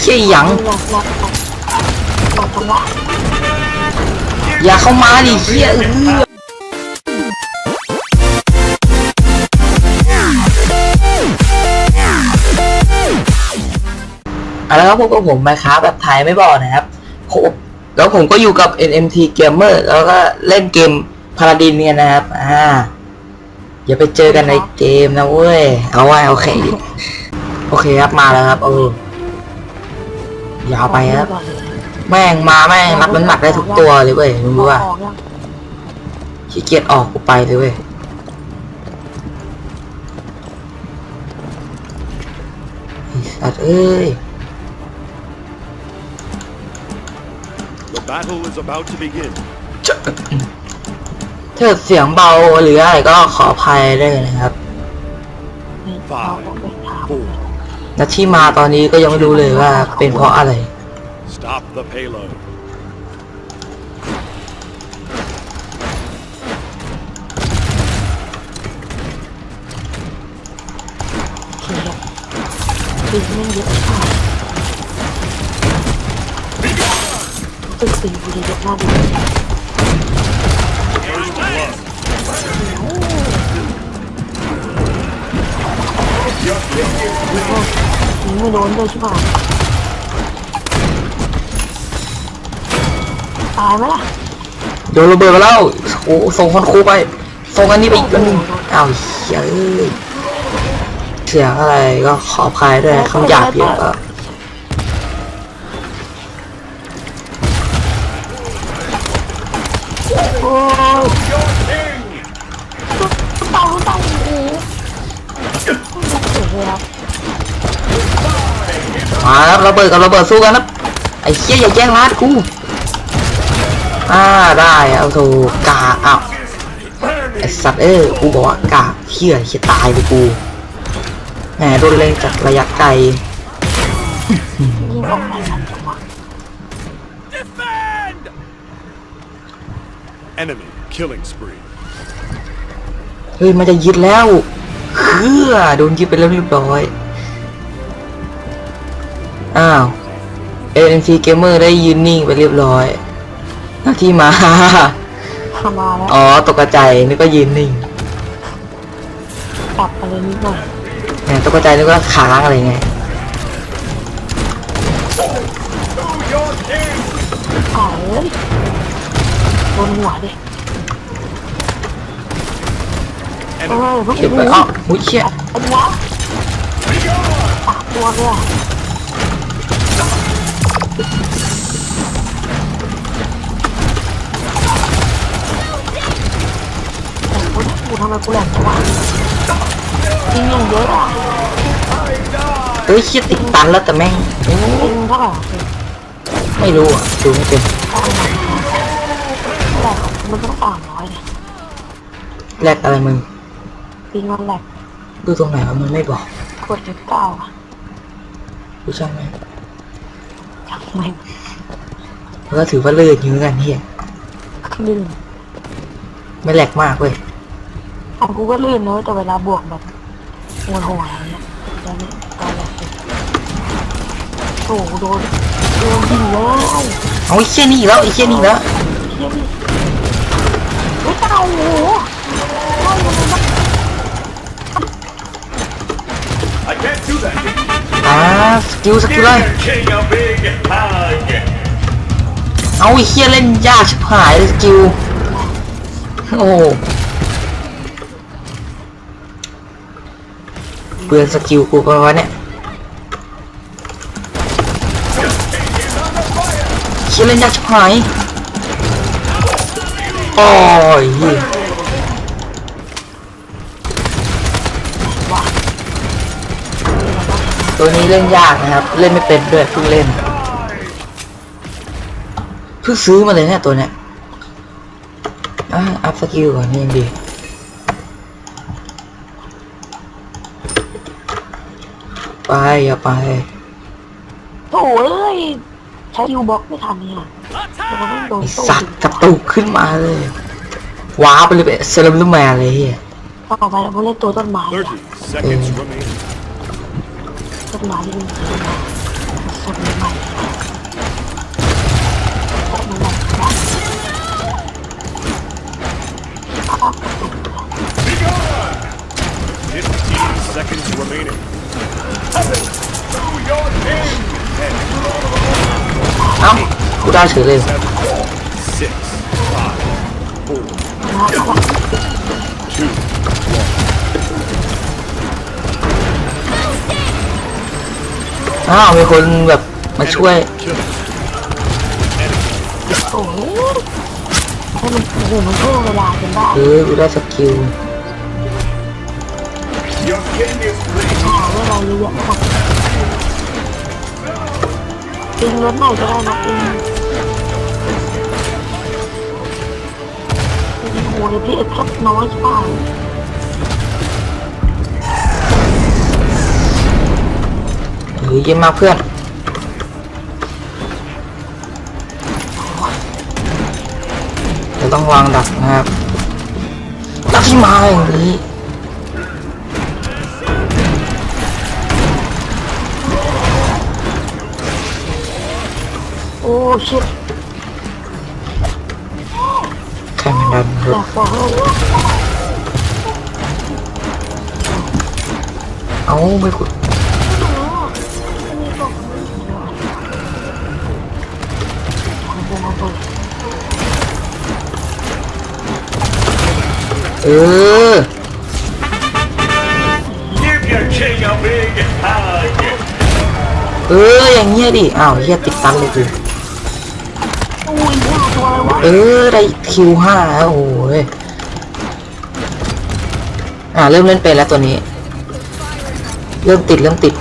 เชี่ยหยังอกหลอกหลอกหลอกจังอย่าเข้ามาดิเชี่ยเออเอาละครับพบกับผมมาค้าแบบไทยไม่บอกนะครับผมแล้วผมก็อยู่กับ NMT Gamer แล้วก็เล่นเกมพาราดินเนี่ยนะครับ อ่า อย่าไปเจอกันในเกมนะเว้ย เอาไว้โอเค โอเคครับ มาแล้วครับ เออ ยาวไปครับ แม่งมาแม่งรับน้ำหนักได้ทุกตัวเลยเว้ยมึงรู้ป่ะออกยังขี้เกียจออกกูไปเลยเว้ยไอ้สัตว์เอ้ย The battle is about to begin. จะถ้าเสียงเบาหรืออะไรก็ขออภัยด้วยนะครับนี่เราต้องไปถาม Four. และที่มาตอนนี้ก็ยังไม่รู้เลยว่าเป็นเพราะอะไร Stop the payload. เขียนปีแม่งเยอะมากตึกสีบุรีเยอะมากดิ ไม่โดนเลยใช่ป่ะตายไหมล่ะโดนระเบิดมาแล้วโอ้โหส่งคนครูไปส่งอันนี้ไปอีกอันหนึงอ้าวเหี้ยเอ้ยเสียงอะไรก็ขออภัยด้วยคำหยาบเยอะ มาครับระเบิดกับระเบิดสู้กันครับไอ้เหี้ยอย่าแย่งร้านกูอ่าได้เอาถูกกาอ้าวไอ้สัตว์เอ้ยกูบอกว่ากาเหี้ยเหี้ยตายเลยกูแหมโดนเล็งจากระยะไกลยิงออกไปทันจังหวะ Defend! Enemy killing spree. เฮ้ยมันจะยึดแล้วเฮือโดนยึดไปแล้วเรียบร้อย อ้าว ANC Gamer ได้ยืนนิ่งไปเรียบร้อยหน้าที่มาทำมาแล้วอ๋อ ตกใจนึกว่ายืนนิ่งปรับอะไรนิดหน่อยแหมตกใจนึกว่าค้างอะไรไงอ๋อเลยโดนหัวดิเอ Enemy อพวกเก็บไปอ้อหุ้ยเชี่ยเป็นวะปากตัวเลยอะแต่ กูกูทำไมกูแหลมจังวะยิงอย่างเยอะอะเฮ้ยเชี่ยติดตันแล้วแต่แม่งโอ้ยิงเท่าไหร่ไม่รู้อะดูไม่เป็นเท่าไหร่แหลกมันต้องอ่านร้อยเนี่ยแลกอะไรมึงปิงมันแหลกดูตรงไหนวะมันไม่บอกกดจุดเก้าอะดูช่างไหม จังไม่แล้วก็ถือว่าเลื่อนยื้อกันเฮียลื่นไม่แหลกมากเว้ยของกูก็ลื่นเนอะแต่เวลาบวกแบบหัวหัวอะไรเงี้ยตอนนี้ตอนแรกเลยโอ้โหโดนโดนยิงแล้วเอาไอ้เชี่ยนี่อีกแล้วไอ้เชี่ยนี่อีกแล้วเฮียพี่ไม่ตายโอ้ อ่าสกิลสกิลเลย king a big hug. เอาไอ้เชี่ยเล่นยากชิบหายเลยสกิล โอ้เปลืองสกิลกูไปวะเนี่ยเชี่ยเล่นยากชิบหาย โอ้ย ตัวนี้เล่นยากนะครับ เล่นไม่เป็นด้วยเพิ่งเล่นเพิ่งซื้อมาเลยเนี่ยตัวเนี้ยอะอัพสกิลก่อนนี่ยังดีไปอย่าไปโถ่เอ้ยใช้ยูบ็อกไม่ทันเนี่ยโดนโดนไอตู้สัตว์กระตุกขึ้นมาเลยว้าไปเลยเป็นเซเลบลูแมนเลยเฮียต่อไปเราเล่นตัวต้นไม้อะ30 seconds remaining. 15 seconds remaining. Heaven, throw your hand and throw. อ้าวมีคนแบบมาช่วย kill. โอ้โหให้มันโอ้โหมันเพิ่มเวลาจนได้เออกูได้สกิล Your king is free. หาเวลาเยอะๆหมดปิงรถไหนก็ได้นะปิงโอ้โหเดี๋ยวพี่เอ็กซ์น้อยใช่ป่ะ เฮ้ยเยี่ยมมากเพื่อนเราต้องวางดักนะครับดักที่มาอย่างนี้โอ้ชิตใครมันดันรอยาถกบเอาไม่ขุด เออ Give your king a big hug. เอออย่างเงี้ยดิ อ้าวเฮียติดตันเลยกูเออได้คิวห้าแล้วโอ้ยอ่าเริ่มเล่นเป็นแล้วตัวนี้ เริ่มติดเริ่มติด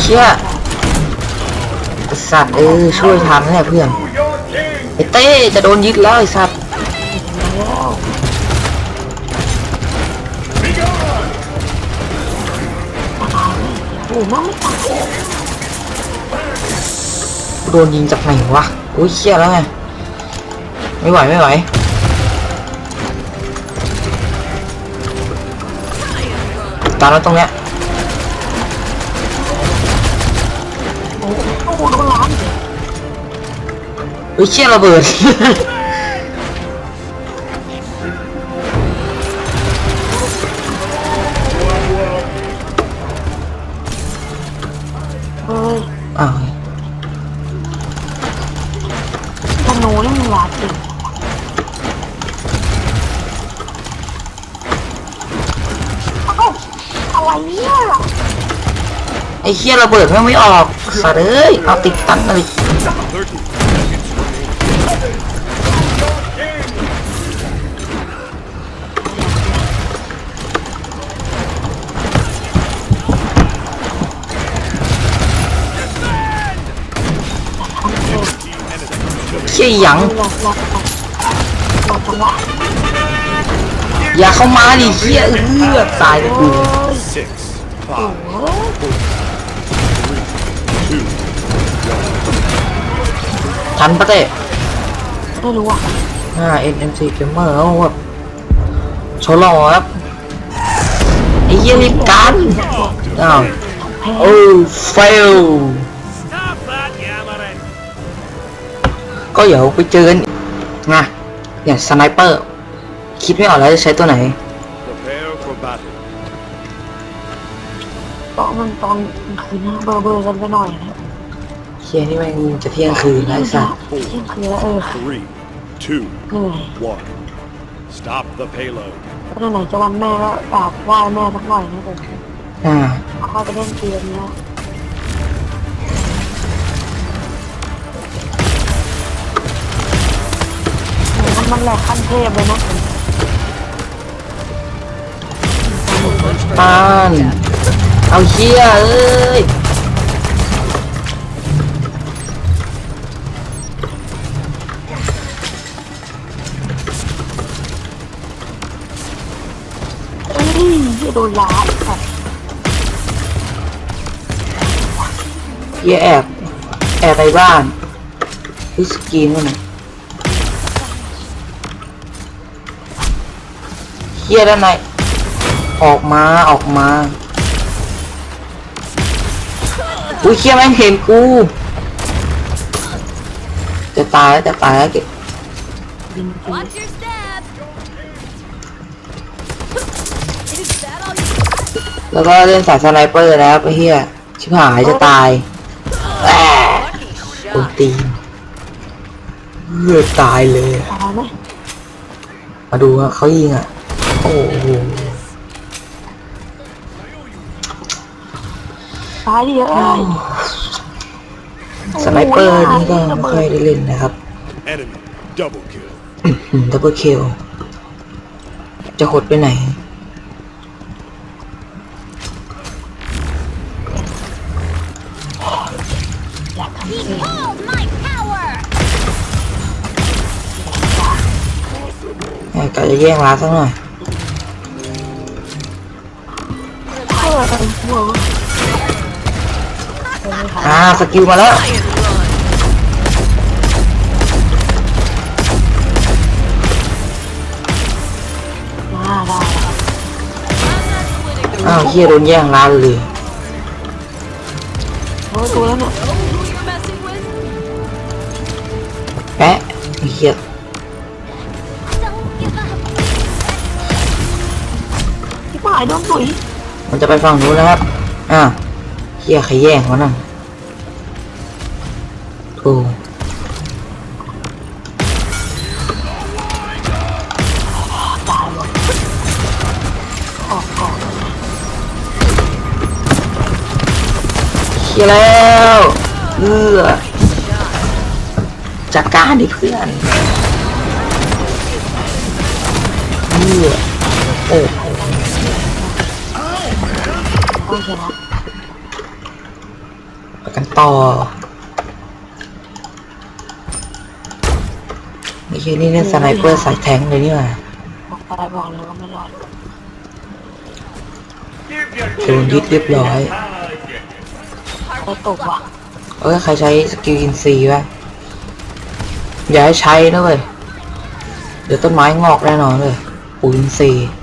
เชี่ยสัตว์เออช่วยทันแน่เพื่อน เต้จะโดนยึดแล้วไอ้สัตว์โอ้มันไม่ตายโดนยิงจากไหนวะอุ้ยเชี่ยแล้วไงไม่ไหวไม่ไหวตามแล้วตรงเนี้ย อุ้ยเชี่ยระเบิดเฮ้ยอ้าวธนูนี่มันหลาดจริงเอ้าอะไรเนี่ยไอ้เชี่ยระเบิดแม่งไม่ออกสัตว์เอ้ยเอาติดตันเลย Thirty หยังหลอกหลอกหลอกหลอกจังหวะอย่าเข้ามาดิเชี่ยเอือตายเลยกูเฮ้ย Six, โอ้ five, โห two, ทันปะเต้ไม่รู้อะอ่า NMC Gamer เขาแบบโชว์หล่อครับไอ้เหี้ยรีบกันอ้าวแพ้โอ้ fail Stop ก็เดี๋ยวไปเจอกันนะเนี่ยสไนเปอร์ คิดไม่ออกแล้วจะใช้ตัวไหน Prepare for battle. ตอนมันตอนคืนนะเบอร์เบอร์กันไปหน่อยนะเชียนี่แม่งจะเที่ยงคืนแล้วไอ้สัสเที่ยงคืนแล้วเออ Three, two, เหนื่อย one. Stop the payload. ก็ไหนๆจะวันแม่ก็กราบไหว้แม่สักหน่อยนะผมอ่าค่อยไปเล่นเกมเนี้ย มันมันแหลกขั้นเทพเลยนะปานเอาเชียเอ้ยเอ้ยที่โดนล้าอีกแบบเฮียแอบ แอบไปบ้านพิสกรีนวะเนี่ย เฮียด้านในออกมาออกมาอุ้ยเฮียแม่งเห็นกู จะตายแล้วจะตายแล้วเก็บจริง Watch your step. Is that all you แล้วก็เล่นสายสไนเปอร์นะครับไอ้เฮียชิบหายจะตายแอะกนตีนเลือดตายเลยตายไหมมาดูว่าเขายิงอะ โอ้โหตายดิเอ้ยสไนเปอร์นี่ก็ไม่ค่อยได้เล่นนะครับ Enemy double kill. ดับเบิลคิลจะหดไปไหนอยากทำเอง Behold my power! แหม่กะจะแย่งร้านสักหน่อย ออเป็นหัวอ่าสกิลมาแล้วมาได้อ้าวเฮียโดนแย่งร้านเลยโอ้ยดูแล้วเนี่ยแปะไอ้เฮีย Don't give up! ที่หมายโดนตุ๋ย มันจะไปฝั่งนู้นนะครับ อ่าเฮียใครแย่งวะนั่นโธ่ตายหมดออกก่อนเฮียแล้วเอือจัดการดิเพื่อนเอือโอ้ โหต้องชนะไปกันต่อนี่คือนี่เล่นสไนเปอร์สายแทงค์เลยนี่หว่าบอกไปบอกเลยว่าไม่รอดโดนยึดเรียบร้อยได้ตกว่ะเอ้ยใครใช้สกิลอินซีวะอย่าให้ใช้นะเว้ยเดี๋ยวต้นไม้งอกแน่นอนเลยปุ๋ยอินซี Watch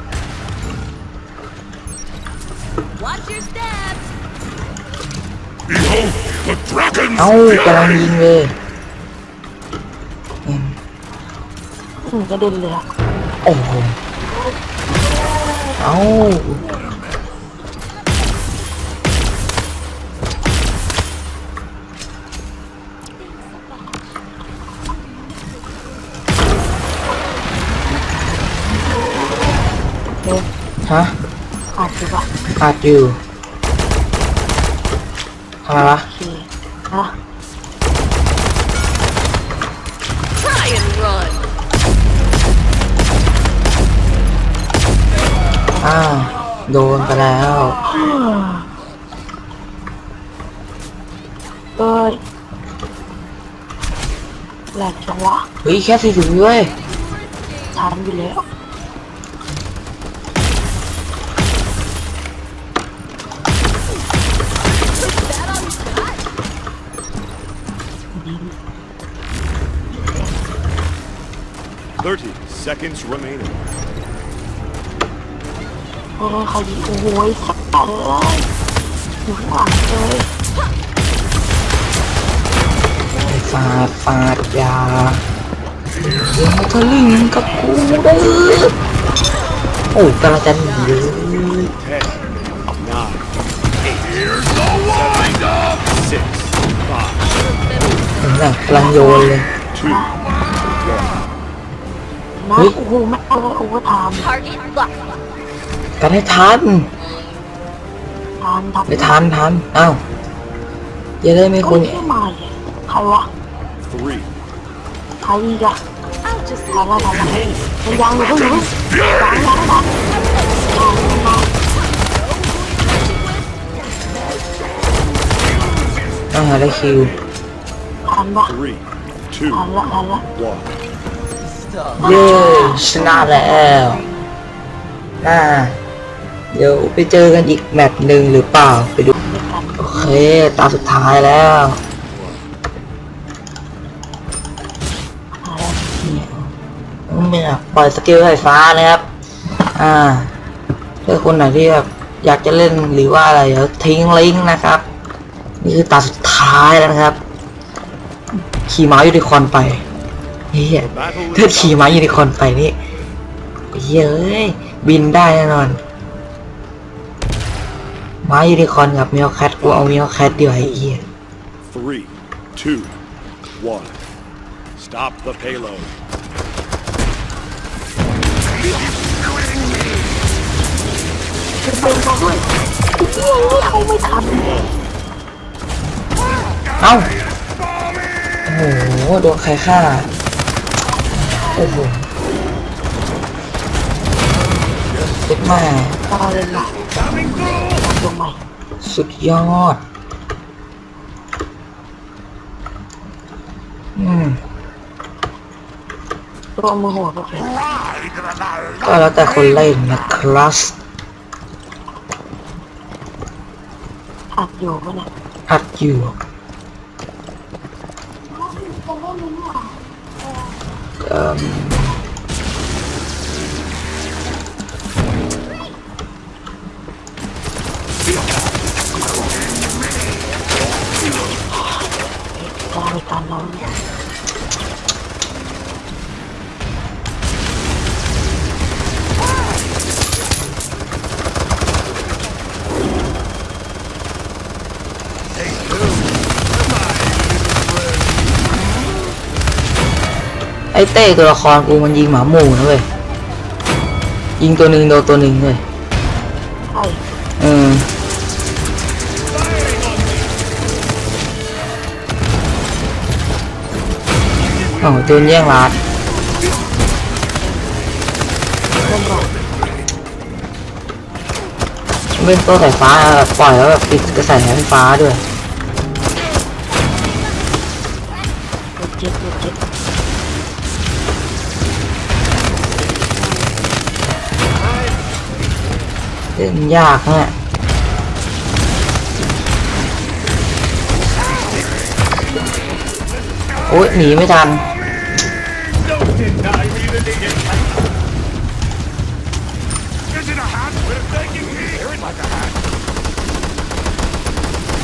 เอ้ากำลังยิงเลยอืมอืมกระเด็นเลยอะโอ้โหเอ้าเอ๊ะฮะอาจจะว่ะอัดอยู่ทำไมวะ โอเค นะ Try and run! อ้าว โดนไปแล้วเอ้ยแหลกจังวะเฮ้ย แค่สี่สิบวิเว้ยทันอยู่แล้ว 30 seconds remaining. เออใครดีโอ้โหสัตว์เลยอยู่ข้างหลังเลยฟาดฟาดยาเดี๋ยวทะลึงกับกูเด้อโอ้กำลังจะหนีเลย 10, 9, 8, 7, 6, 5, เห็นไหมกำลังโยนเลย นะเฮ้ยโอ้โหแม่งเลยโอเวอร์ไทม์ Target locked. กันให้ทันทันทันไม่ทันทันอ้าวอย่าได้ไม่โอ้คุยณไม่มาเลยใครวะ 3, ใครอีกอะ I'll just ทันละทันละมันยังอยู่เพิ่งอยู่เพิ่งยังยังยังต้องหาได้คิวทันปะ 3, ทัน 2, ละทันละ 1. เย้ชนะแล้วน่าเดี๋ยวไปเจอกันอีกแมตช์หนึ่งหรือเปล่าไปดู โอเค ตาสุดท้ายแล้วหาแล้วเนี่ยปล่อยสกิลไฟฟ้านะครับ อ่าถ้าคนไหนที่แบบอยากจะเล่นหรือว่าอะไรเดี๋ยวทิ้งลิงก์นะครับ นี่คือตาสุดท้ายแล้วนะครับ ขี่ม้ายูนิคอนไป เฮีย The battle ถ้า is ขี่ม้ายูนิคอร์นไปนี่เฮ้ยเอ้ยบินได้แน่นอนม้ายูนิคอร์นกับเมียวแคทกูเอาเมียวแคทดีกว่าไอ้เหี้ย Three, two, one. Stop the payload. จะเป็นเขาด้วยโอ้ยเขาไม่ทันเอ้าโอ้โหโดนใครฆ่าโอ้โหเจ็บมากตาเลยล่ะลงใหม่สุดยอด อืมตัวมือหัวก็เป็นก็แล้วแต่คนเล่นนะครับอัดอยู่ปะเนี่ยอัดอยู่ เอิ่ม อ้เต้ตัวละครกูมันยิงหมาหมู่นะเว้ยยิงตัวหนึ่งโดนตัวหนึ่งเลยใช่เออโอ้โหโดนแย่งรัดเล่นก่อนเป็นตัวสายฟ้าแบบปล่อยแล้วแบบปิดกระแสไฟฟ้าด้วยเจ็บเจ็บ เล่นยากเนี่ยโอ๊ยหนีไม่ทัน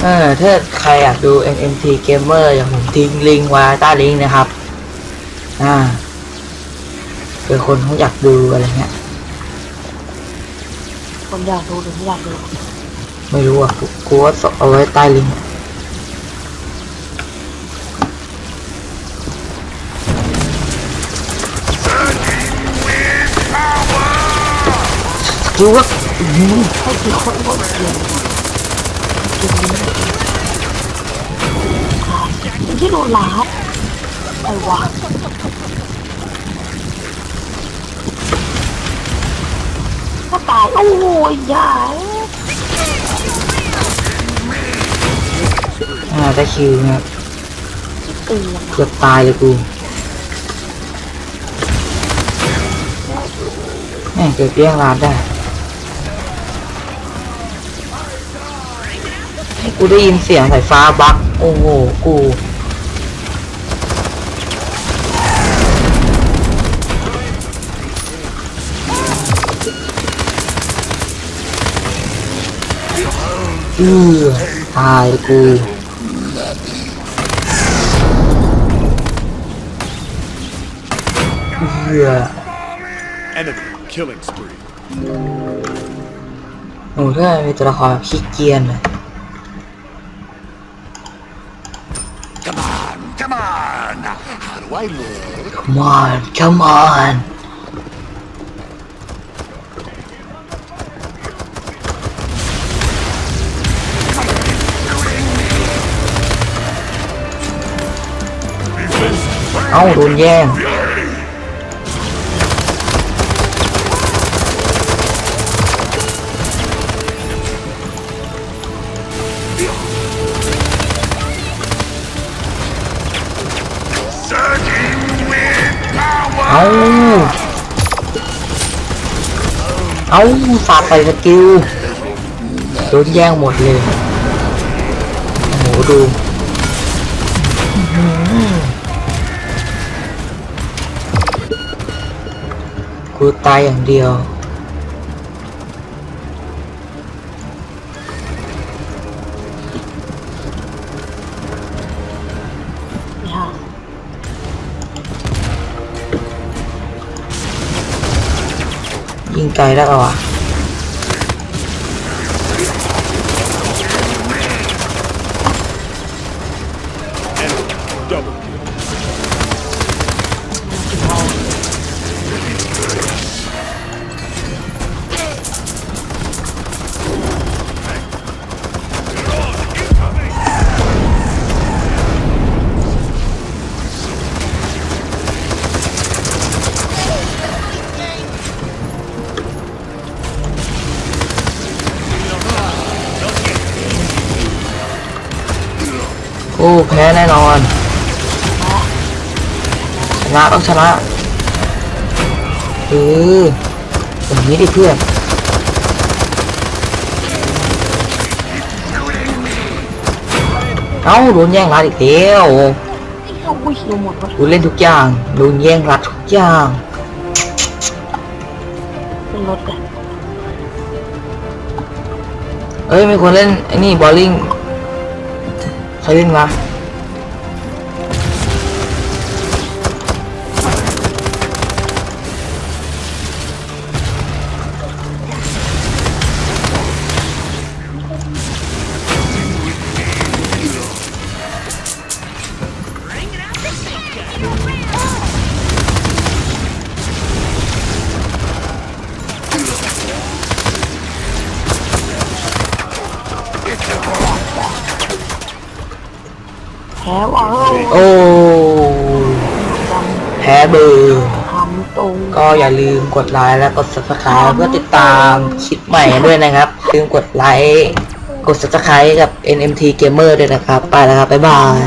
เออถ้าใครอยากดู NMT Gamer อย่างผมทิ้งลิงก์ไว้ใต้ลิงก์นะครับ อ่าเผื่อคนเขาอยากดูอะไรเงี้ย คนอยากดูหรือไม่อยากดูไม่รู้อะกูกูว่าเอาไว้ใต้ลิงก์อะดูว่าอื้อหือให้กี่คนก็เกี่ยวเกี่ยวนี้ที่โดนลาดไอ้วะ ตาย โอ้ยยายอ่าได้คิวนะครับตีนเกือบตายเลยกูแม่งเกือบแย่งร้านได้ให้กูได้ยินเสียงสายฟ้าบักโอ้โห กู อือตายกูเอือ Enemy killing spree. โอ้ถ้ามีตัวละครแบบขี้เกียจเลย Come on, come on. How do I look? Come on come on เอ้าโดนแย่งเอาเอาสาดใส่สกิลโดนแย่งหมดเลยโอ้โหดู กูตายอย่างเดียวไม่ห่างยิงไกลได้ปะวะ ชนะต้องชนะเอออย่างนี้ดิเพื่อนเอ้าโดนแย่งรัดอีกแล้วเอากูหิวหมดวะโดนเล่นทุกอย่างโดนแย่งรัดทุกอย่างเป็นรถเลยเอ้ยไม่ควรเล่นไอ้นี่บอลลิงใครเล่นวะ พ้ว่ะโอ้แพ้เบอร์ทำตรงก็อย่าลืมกดไลค์และกด subscribe เพื่อติดตามคลิปใหม่ด้วยนะครับ ลืมกดไลค์กด subscribe กับ NMT Gamer ด้วยนะครับ ไปแล้วครับ บ๊ายบาย